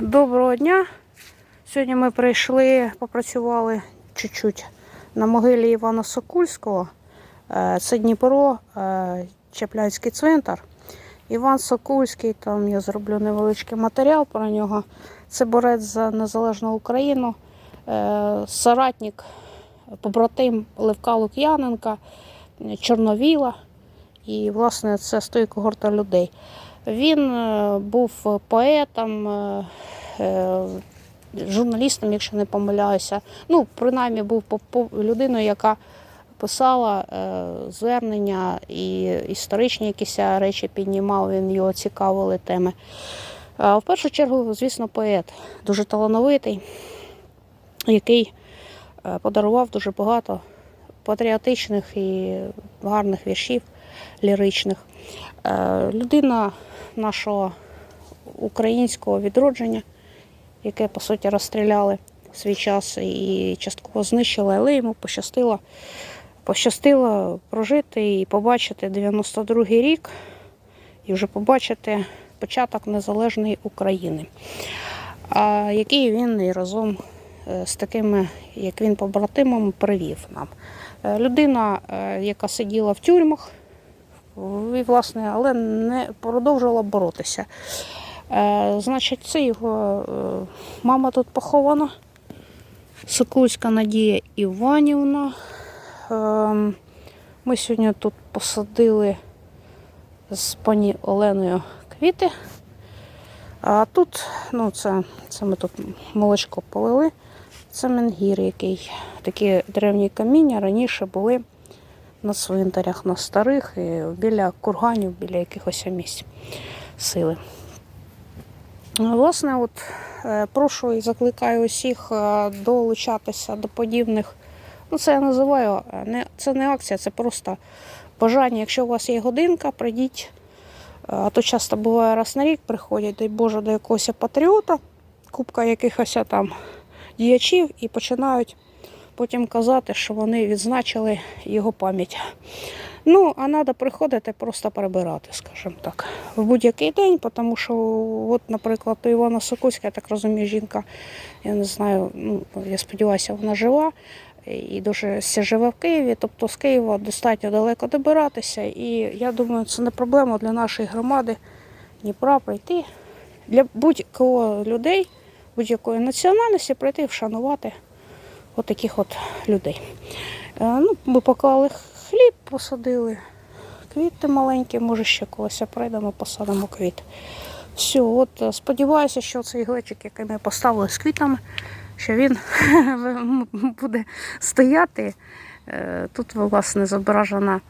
Доброго дня. Сьогодні ми прийшли, попрацювали чуть-чуть на могилі Івана Сокульського. Е, Це Дніпро, е, Чеплянський цвинтар. Іван Сокульський, там я зроблю невеличкий матеріал про нього. Це борець за незалежну Україну, е, соратник, побратим Левка Лук'яненка, Чорновіла. І, власне, це з когорта людей. Він е, був поетом, е, е, журналістом, якщо не помиляюся. Ну, принаймні, був людиною, яка писала звернення і історичні якісь речі піднімав, він його цікавили теми. В першу чергу, звісно, поет, дуже талановитий, який подарував дуже багато патріотичних і гарних віршів ліричних. Е, Людина нашого українського відродження, яке, по суті, розстріляли в свій час і частково знищили, але йому пощастило, пощастило прожити і побачити 92-й рік, і вже побачити початок незалежної України, який він і разом е, з такими, як він побратимом, привів нам. Е, Людина, яка сиділа в тюрмах, і, власне, але не продовжувала боротися. Е, значить, це його е, мама тут похована. Сокульська Надія Іванівна. Е, ми сьогодні тут посадили з пані Оленою квіти. А тут, ну, це, це ми тут молочко полили. Це менгір, який такі древні каміння раніше були на цвинтарях, на старих, і біля курганів, біля якихось місць сили. Власне, от е, прошу і закликаю усіх е, долучатися до подібних. Ну, це я називаю е, не це не акція, це просто бажання. Якщо у вас є годинка, прийдіть. А то часто буває раз на рік приходять, дай Боже, до якогось патріота, купка якихось там діячів і починають потім казати, що вони відзначили його пам'ять. Ну, а треба приходити просто прибирати, скажімо так, в будь-який день, тому що, от, наприклад, у Івана Сокуська, я так розумію, жінка, я не знаю, ну, я сподіваюся, вона жива і дуже живе в Києві, тобто з Києва достатньо далеко добиратися. І я думаю, це не проблема для нашої громади Дніпра прийти, для будь-кого людей, будь-якої національності прийти вшанувати от таких от людей. Е, Ну, ми поклали хліб, посадили квіти маленькі, може ще колись прийдемо, посадимо квіт. Все, от е, сподіваюся, що цей глечик, який ми поставили з квітами, що він буде стояти. Е, Тут, власне, зображена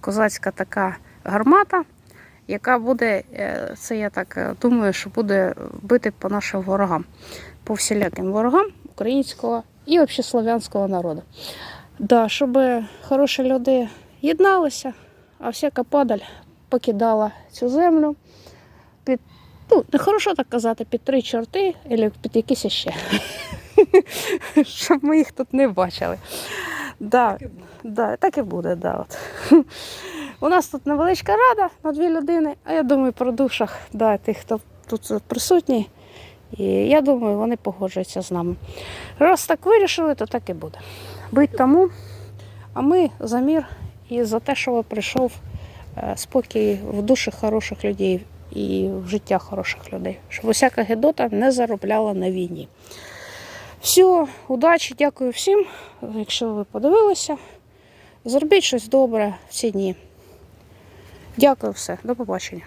козацька така гармата, яка буде, це я так думаю, що буде бити по нашим ворогам, по всіляким ворогам українського і общеслов'янського народу. Да, щоб хороші люди єдналися, а всяка падаль покидала цю землю під, ну, не хорошо так казати, під три чорти або під якісь ще. Щоб ми їх тут не бачили. Да, да, так і буде, да, от. У нас тут невеличка рада на дві людини, а я думаю, про душах да, тих, хто тут присутній. І я думаю, вони погоджуються з нами. Раз так вирішили, то так і буде. Бить тому, а ми за мір і за те, що прийшов е, спокій в душі хороших людей і в життя хороших людей, щоб усяка гедота не заробляла на війні. Все, удачі, дякую всім. Якщо ви подивилися, зробіть щось добре в ці дні. Дякую все, до побачення.